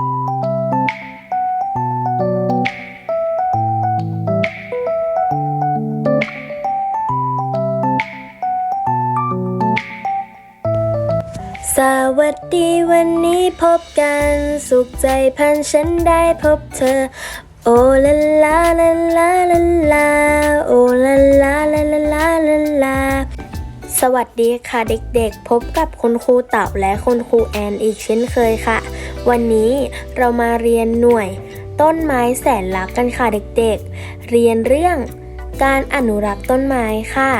สวัสดีวันนี้พบกัน สุขใจพันฉันได้พบเธอ โอลาลาลาลาลาลาโอลาลาลาลา สวัสดีค่ะเด็กๆ พบกับคุณครูเต่าและคุณครูแอนอีกเช่นเคยค่ะ วันนี้เรามาเรียนหน่วย ต้นไม้แสนรักกันค่ะเด็กๆ เรียนเรื่องการอนุรักษ์ต้นไม้ค่ะ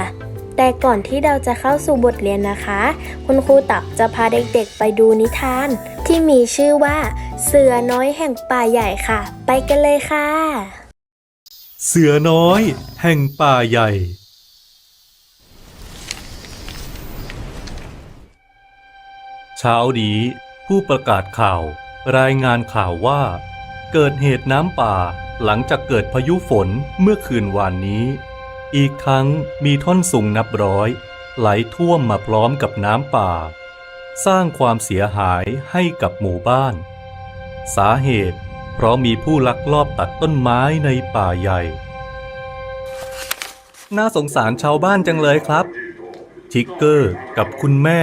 แต่ก่อนที่เราจะเข้าสู่บทเรียนนะคะ คุณครูเตับจะพาเด็กๆ ไปดูนิทาน ที่มีชื่อว่า เสือน้อยแห่งป่าใหญ่ค่ะ ไปกันเลยค่ะ เสือน้อย แห่งป่าใหญ่ เช้านี้ผู้ประกาศข่าวรายงานข่าวว่า เกิดเหตุน้ำป่าหลังจากเกิดพายุฝนเมื่อคืนวานนี้ อีกทั้งมีท่อนสูงนับร้อย ไหลท่วมมาพร้อมกับน้ำป่า สร้างความเสียหายให้กับหมู่บ้าน สาเหตุเพราะมีผู้ลักลอบตัดต้นไม้ในป่าใหญ่ น่าสงสารชาวบ้านจังเลยครับ ทิกเกอร์กับคุณแม่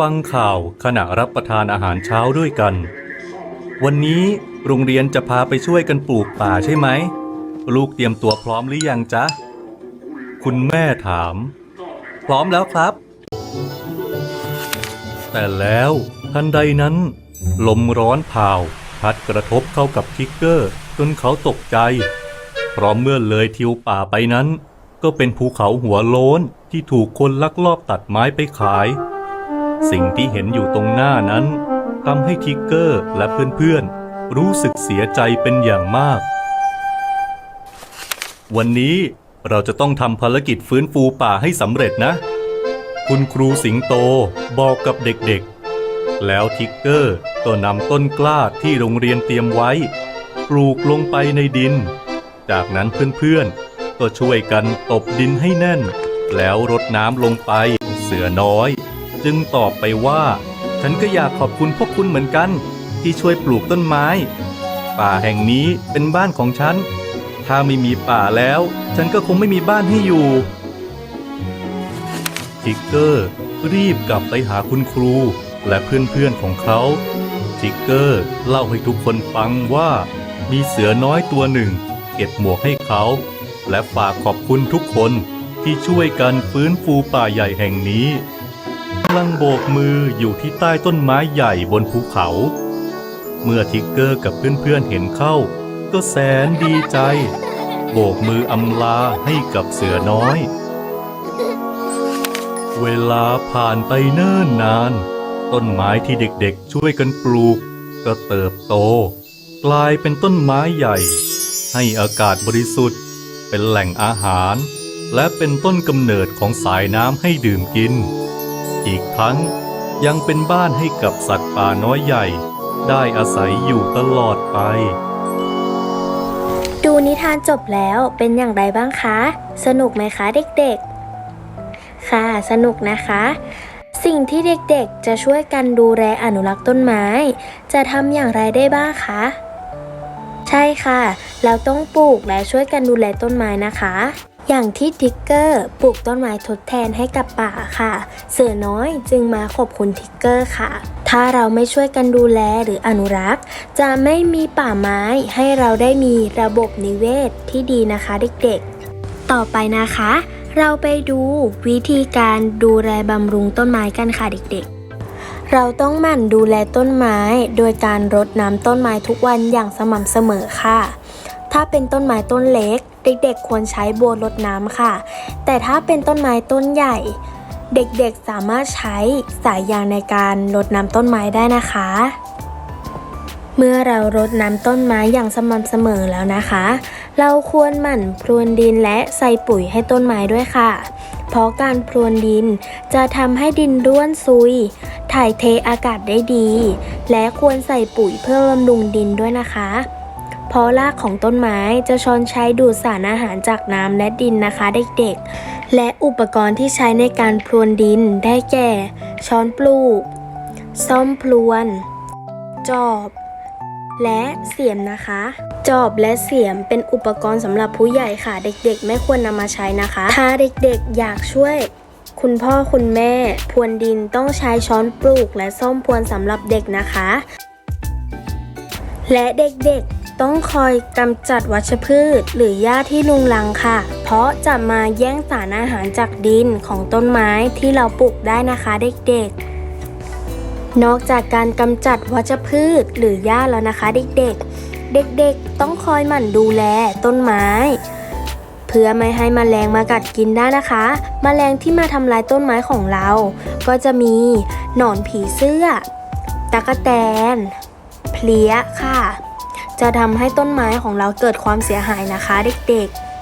ฟังข่าวขณะรับประทานอาหารเช้าด้วยกัน วันนี้โรงเรียนจะพาไปช่วยกันปลูกป่าใช่ไหม ลูกเตรียมตัวพร้อมหรือยังจ๊ะ คุณแม่ถาม พร้อมแล้วครับ แต่แล้วทันใดนั้น ลมร้อนผ่าว พัดกระทบเข้ากับทิกเกอร์ จนเขาตกใจเพราะเมื่อเลยทิวป่าไปนั้น ก็เป็นภูเขาหัวโล้นที่ถูกคนลักลอบตัดไม้ไปขาย สิ่งที่เห็นอยู่ตรงหน้านั้นทำให้ทิกเกอร์และเพื่อนๆ รู้สึกเสียใจเป็นอย่างมาก วันนี้เราจะต้องทำภารกิจฟื้นฟูป่าให้สำเร็จนะ คุณครูสิงโตบอกกับเด็กๆ แล้วทิกเกอร์ก็นำต้นกล้าที่โรงเรียนเตรียมไว้ ปลูกลงไปในดิน จากนั้นเพื่อนๆ ก็ช่วยกันตบดินให้แน่น แล้วรดน้ำลงไปเสือน้อย จึงตอบไปว่า ฉันก็อยากขอบคุณพวกคุณเหมือนกัน ที่ช่วยปลูกต้นไม้ ป่าแห่งนี้เป็นบ้านของฉัน ถ้าไม่มีป่าแล้ว ฉันก็คงไม่มีบ้านให้อยู่ทิกเกอร์รีบกลับไปหาคุณครูและเพื่อนๆของเขาทิกเกอร์เล่าให้ทุกคนฟังว่า มีเสือน้อยตัวหนึ่ง เก็บหมวกให้เขา และฝากขอบคุณทุกคนที่ช่วยกันฟื้นฟูป่าใหญ่แห่งนี้ ลังโบกมืออยู่ที่ใต้ต้นไม้ใหญ่บนภูเขา เมื่อทิกเกอร์กับเพื่อนๆเห็นเข้า ก็แสนดีใจ โบกมืออำลาให้กับเสือน้อย เวลาผ่านไปเนิ่นนาน ต้นไม้ที่เด็กๆช่วยกันปลูก ก็เติบโต กลายเป็นต้นไม้ใหญ่ ให้อากาศบริสุทธิ์ เป็นแหล่งอาหาร และเป็นต้นกำเนิดของสายน้ำให้ดื่มกิน อีกทั้งยังเป็นบ้านให้กับสัตว์ป่าน้อยใหญ่ ได้อาศัยอยู่ตลอดไป ดูนิทานจบแล้วเป็นอย่างไรบ้างคะ สนุกไหมคะเด็กๆ ค่ะ สนุกนะคะ สิ่งที่เด็กๆจะช่วยกันดูแลอนุรักษ์ต้นไม้ จะทำอย่างไรได้บ้างคะ ใช่ค่ะ เราต้องปลูกและช่วยกันดูแลต้นไม้นะคะ อย่างที่ทิกเกอร์ปลูกต้นไม้ทดแทนให้กับป่าค่ะ เสือน้อยจึงมาขอบคุณทิกเกอร์ค่ะ ถ้าเราไม่ช่วยกันดูแลหรืออนุรักษ์ จะไม่มีป่าไม้ให้เราได้มีระบบนิเวศที่ดีนะคะเด็กๆ ต่อไปนะคะ เราไปดูวิธีการดูแลบำรุงต้นไม้กันค่ะเด็กๆเราต้องหมั่นดูแลต้นไม้ โดยการรดน้ำต้นไม้ทุกวันอย่างสม่ำเสมอค่ะ ถ้าเป็นต้นไม้ต้นเล็ก เด็กๆ ควรใช้บัวรดน้ำค่ะ แต่ถ้าเป็นต้นไม้ต้นใหญ่ เด็กๆ สามารถใช้สายยางในการรดน้ำต้นไม้ได้นะคะ เมื่อเรารดน้ำต้นไม้อย่างสม่ำเสมอแล้วนะคะ เราควรหมั่นพรวนดินและใส่ปุ๋ยให้ต้นไม้ด้วยค่ะ เพราะการพรวนดินจะทำให้ดินร่วนซุย ถ่ายเทอากาศได้ดี และควรใส่ปุ๋ยเพื่อบำรุงดินด้วยนะคะ เพราะรากของต้นไม้จะช้อนใช้ดูดสารอาหารจากน้ำและดินนะคะเด็กๆ และอุปกรณ์ที่ใช้ในการพรวนดินได้แก่ ช้อนปลูก ซ่อมพลวน จอบและเสียมนะคะ จอบและเสียมเป็นอุปกรณ์สำหรับผู้ใหญ่ค่ะ เด็กๆ ไม่ควรนำมาใช้นะคะ ถ้าเด็กๆ อยากช่วย คุณพ่อคุณแม่ พรวนดินต้องใช้ช้อนปลูกและส้อมพรวนสำหรับเด็กนะคะ และเด็กๆ ต้องคอยกำจัดวัชพืช หรือหญ้าที่ลุงลังค่ะ เพราะจะมาแย่งสารอาหารจากดินของต้นไม้ที่เราปลูกได้นะคะเด็กๆ นอกจากการกำจัดวัชพืชหรือหญ้าแล้วนะคะเด็กๆ เด็กๆ ต้องคอยหมั่นดูแลต้นไม้ เพื่อไม่ให้มแมลงมากัดกินได้นะคะแมลงที่มาทำลายต้นไม้ของเรา ก็จะมีหนอนผีเสื้อตะกแตน เพลี้ยค่ะ จะทำให้ต้นไม้ของเราเกิดความเสียหายนะคะเด็กๆ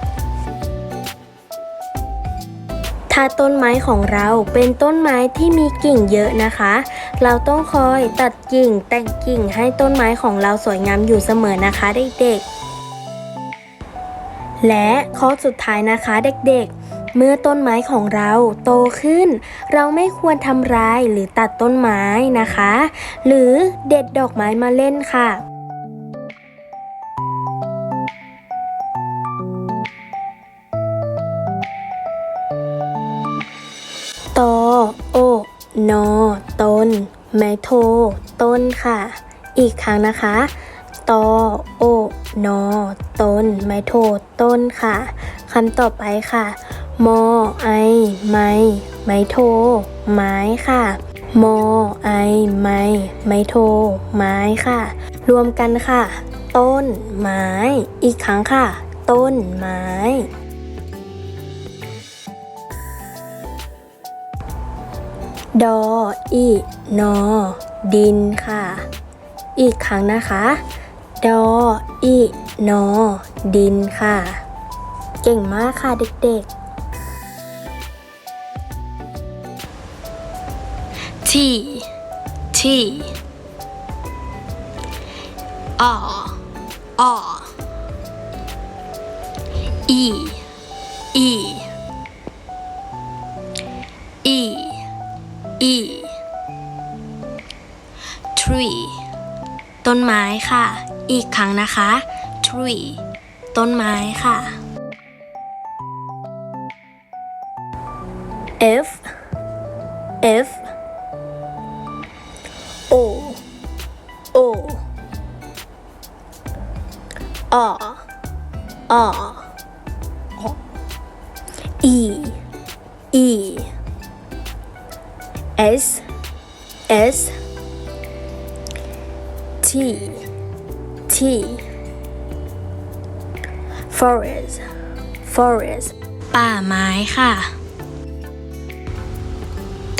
ถ้าต้นไม้ของเราเป็นต้นไม้ที่มีกิ่งเยอะนะคะ เราต้องคอยตัดกิ่งแต่งกิ่งให้ต้นไม้ของเราสวยงามอยู่เสมอนะคะเด็กๆ และข้อสุดท้ายนะคะเด็กๆเมื่อต้นไม้ของเราโตขึ้น เราไม่ควรทำร้ายหรือตัดต้นไม้นะคะ หรือเด็ดดอกไม้มาเล่นค่ะ นอต้นไม้โท ต้นค่ะ อีกครั้งนะคะตอโอนอต้นไม้โท ต้นค่ะคำต่อไปค่ะ มอไอ ไม้ ไม้โท ไม้ค่ะมอไอ ไม้ ไม้โท ไม้ค่ะ รวมกันค่ะ ต้นไม้ อีกครั้งค่ะ ต้นไม้ ดออีนอ ดินค่ะ อีกครั้งนะคะ ดออีนอ ดินค่ะ เก่งมากค่ะเด็กๆ T T R R E E E E tree ต้นไม้ค่ะ อีกครั้งนะคะ tree ต้นไม้ค่ะ F F S T T forest forest ป่าไม้ค่ะ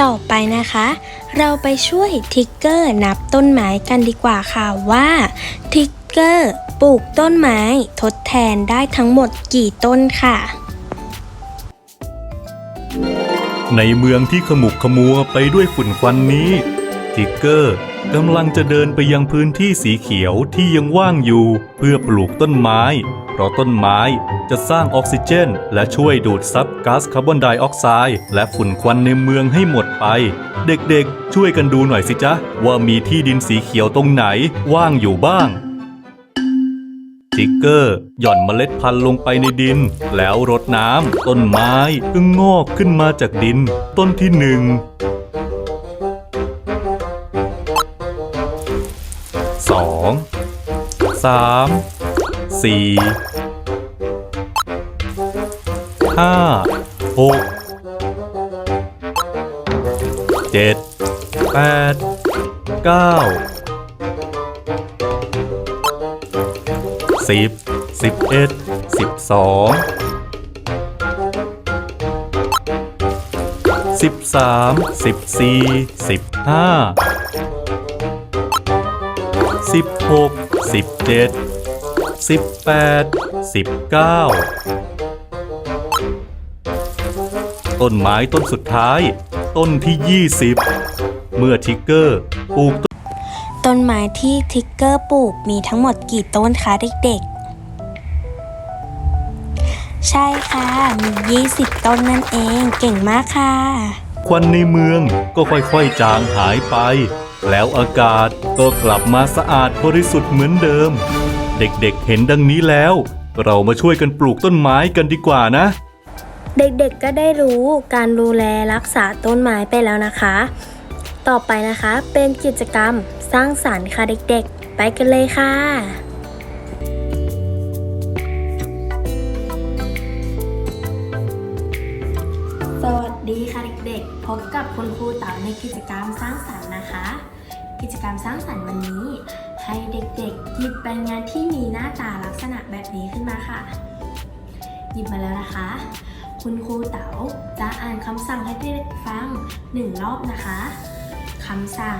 ต่อไปนะคะ เราไปช่วยทิกเกอร์นับต้นไม้กันดีกว่าค่ะว่าทิกเกอร์ปลูกต้นไม้ทดแทนได้ทั้งหมดกี่ต้นค่ะ ในเมืองที่ขมุกขมัวไปด้วยฝุ่นควันนี้ ทิกเกอร์กำลังจะเดินไปยังพื้นที่สีเขียวที่ยังว่างอยู่ เพื่อปลูกต้นไม้ เพราะต้นไม้จะสร้างออกซิเจน และช่วยดูดซับก๊าซคาร์บอนไดออกไซด์และฝุ่นควันในเมืองให้หมดไป เด็กๆ ช่วยกันดูหน่อยสิจ๊ะ ว่ามีที่ดินสีเขียวตรงไหนว่างอยู่บ้างทิกเกอร์หย่อนเมล็ดพันธุ์ลงไปในดิน แล้วรดน้ำต้นไม้ก็งอกขึ้นมาจากดิน ต้นที่หนึ่ง สองสามสี่ห้าหกเจ็ดแปดเก้าสิบสิบเอ็ดสิบสองสิบสามสิบสี่สิบห้า สิบหกสิบเจ็ดสิบแปดสิบเก้าต้นไม้ต้นสุดท้าย ต้นที่ยี่สิบเมื่อทิกเกอร์ปลูกต้นไม้ที่ทิกเกอร์ปลูกมีทั้งหมดกี่ต้นคะเด็กๆ ใช่ค่ะ มี 20 ต้นนั่นเอง เก่งมากค่ะ ควันในเมืองก็ค่อยๆ จางหายไป แล้วอากาศก็กลับมาสะอาดบริสุทธิ์เหมือนเดิม เด็กๆเห็นดังนี้แล้ว เรามาช่วยกันปลูกต้นไม้กันดีกว่านะ เด็กๆก็ได้รู้การดูแลรักษาต้นไม้ไปแล้วนะคะ ต่อไปนะคะเป็นกิจกรรมสร้างสรรค์ค่ะเด็กๆ ไปกันเลยค่ะสวัสดีค่ะเด็กๆ พบกับคุณครูเต๋าในกิจกรรมสร้างสรรค์นะคะกิ จกรรมสร้างสรรค์วันนี้ ให้เด็กๆ หยิบใบงานที่มีหน้าตาลักษณะแบบนี้ขึ้นมาค่ะ หยิบมาแล้วนะคะ คุณครูเต๋าจะอ่านคำสั่งให้เด็กๆฟังหนึ่งรอบนะคะคำสั่ง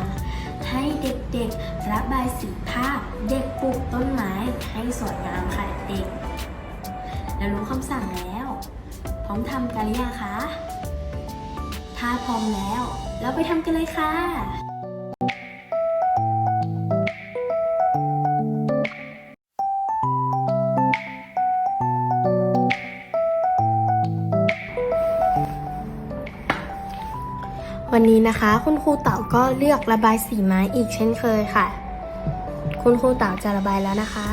ให้เด็กๆ ระบายสีภาพ เด็กปลูกต้นไม้ให้สวยงามค่ะเด็กๆแล้วรู้คำสั่งแล้ว พร้อมทำกันหรือยังคะ ถ้าพร้อมแล้ว เราไปทำกันเลยค่ะ นะคะ คุณครูเต่าก็เลือกระบายสีไม้อีกเช่นเคยค่ะ คุณครูเต่าจะระบายแล้วนะคะ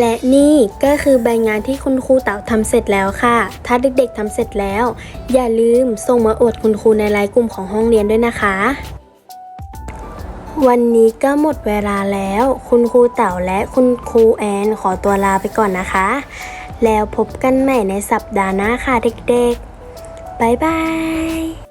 และนี่ก็คือใบงานที่คุณครูเต๋าทำเสร็จแล้วค่ะ ถ้าเด็กๆทำเสร็จแล้ว อย่าลืมส่งมาอวดคุณครูในไลน์กลุ่มของห้องเรียนด้วยนะคะ วันนี้ก็หมดเวลาแล้ว คุณครูเต๋าและคุณครูแอนขอตัวลาไปก่อนนะคะ แล้วพบกันใหม่ในสัปดาห์หน้าค่ะเด็กๆ บ๊ายบาย